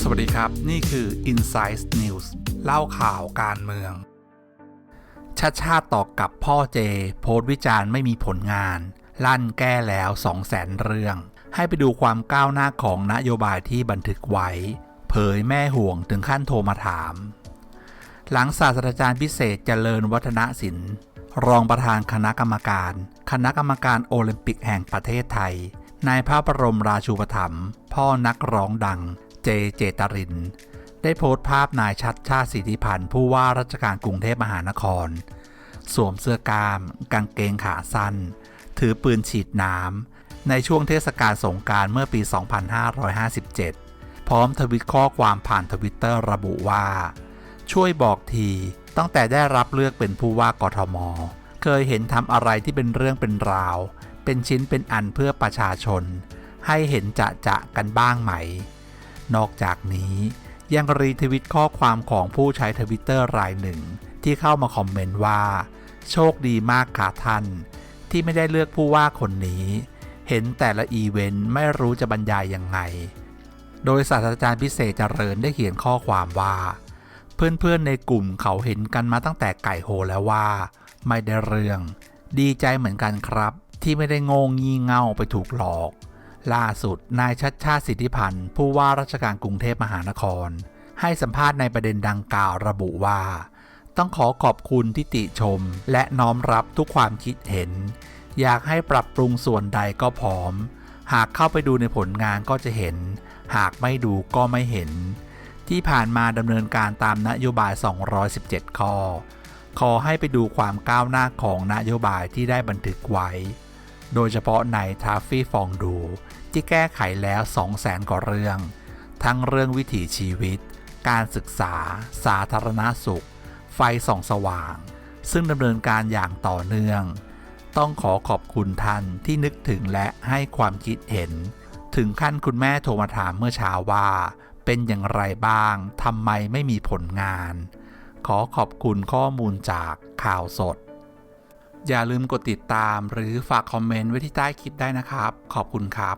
สวัสดีครับ นี่คือ Insight News เล่าข่าวการเมือง ชาติชาติตอบกับพ่อเจ โพสต์วิจารณ์ไม่มีผลงาน ลั่นแก้แล้ว2 0 0แสนเรื่อง ให้ไปดูความก้าวหน้าของนโยบายที่บันทึกไว้ เผยแม่ห่วงถึงขั้นโทรมาถาม หลังศาสตราจารย์พิเศษเจริญวัฒนศิลป์ รองประธานคณะกรรมการ คณะกรรมการโอลิมปิกแห่งประเทศไทย นายพระบรมราชูปถัมภ์พ่อนักร้องดัง เจเจตริน ได้โพสต์ภาพนายชัดชาติสิทธิพันธ์ผู้ว่าราชการกรุงเทพมหานคร สวมเสื้อกล้าม กางเกงขาสั้น ถือปืนฉีดน้ำ ในช่วงเทศกาลสงกรารเมื่อปี 2557 พร้อมทวิตข้อความผ่านทวิตเตอร์ระบุว่า ช่วยบอกที ตั้งแต่ได้รับเลือกเป็นผู้ว่ากทม เคยเห็นทำอะไรที่เป็นเรื่องเป็นราว เป็นชิ้นเป็นอันเพื่อประชาชน ให้เห็นจะจะกันบ้างไหม นอกจากนี้ยังรีทวิตข้อความของผู้ใช้ทวิตเตอร์รายหนึ่ง ที่เข้ามาคอมเมนต์ว่า โชคดีมากค่ะท่าน ที่ไม่ได้เลือกผู้ว่าคนนี้ เห็นแต่ละอีเวนต์ไม่รู้จะบรรยายยังไง โดยศาสตราจารย์พิเศษเจริญได้เขียนข้อความว่า เพื่อนๆในกลุ่มเขาเห็นกันมาตั้งแต่ไก่โหแล้วว่า ไม่ได้เรื่อง ดีใจเหมือนกันครับ ที่ไม่ได้งงงี่เง่าไปถูกหลอก ล่าสุดนายชัดชาติสิทธิพันธ์ผู้ว่าราชการกรุงเทพมหานคร ให้สัมภาษณ์ในประเด็นดังกล่าวระบุว่า ต้องขอขอบคุณที่ติชม และน้อมรับทุกความคิดเห็น อยากให้ปรับปรุงส่วนใดก็พร้อม หากเข้าไปดูในผลงานก็จะเห็น หากไม่ดูก็ไม่เห็น ที่ผ่านมาดำเนินการตามนโยบาย 217 ข้อ ขอให้ไปดูความก้าวหน้าของนโยบายที่ได้บันทึกไว้ โดยเฉพาะในทาฟฟี่ฟองดู ที่แก้ไขแล้ว 200,000 กว่าเรื่อง ทั้งเรื่องวิถีชีวิต การศึกษา สาธารณสุข ไฟส่องสว่าง ซึ่งดำเนินการอย่างต่อเนื่อง ต้องขอขอบคุณท่านที่นึกถึงและให้ความคิดเห็น ถึงขั้นคุณแม่โทรมาถามเมื่อเช้าว่า เป็นอย่างไรบ้างทำไมไม่มีผลงาน ขอขอบคุณข้อมูลจากข่าวสด อย่าลืมกดติดตามหรือฝากคอมเมนต์ไว้ที่ใต้คลิปได้นะครับ ขอบคุณครับ